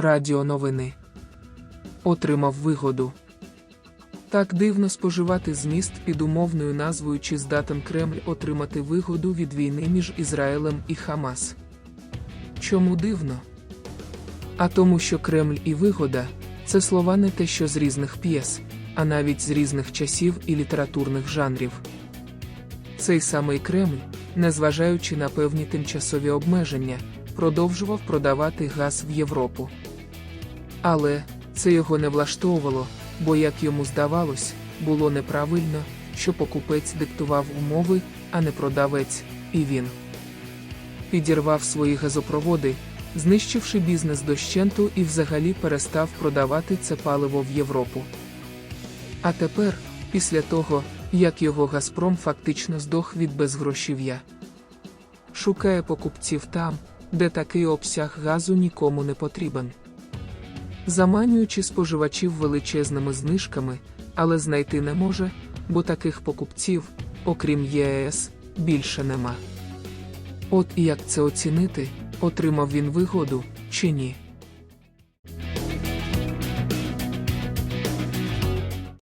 Радіоновини. Отримав вигоду. Так дивно споживати зміст під умовною назвою чи здатен Кремль отримати вигоду від війни між Ізраїлем і Хамас. Чому дивно? А тому, що Кремль і вигода це слова не те, що з різних п'єс, а навіть з різних часів і літературних жанрів. Цей самий Кремль, незважаючи на певні тимчасові обмеження, продовжував продавати газ в Європу. Але це його не влаштовувало, бо, як йому здавалось, було неправильно, що покупець диктував умови, а не продавець, і він підірвав свої газопроводи, знищивши бізнес дощенту і взагалі перестав продавати це паливо в Європу. А тепер, після того, як його Газпром фактично здох від безгрошів'я, шукає покупців там, де такий обсяг газу нікому не потрібен. Заманюючи споживачів величезними знижками, але знайти не може, бо таких покупців, окрім ЄС, більше нема. От і як це оцінити, отримав він вигоду чи ні.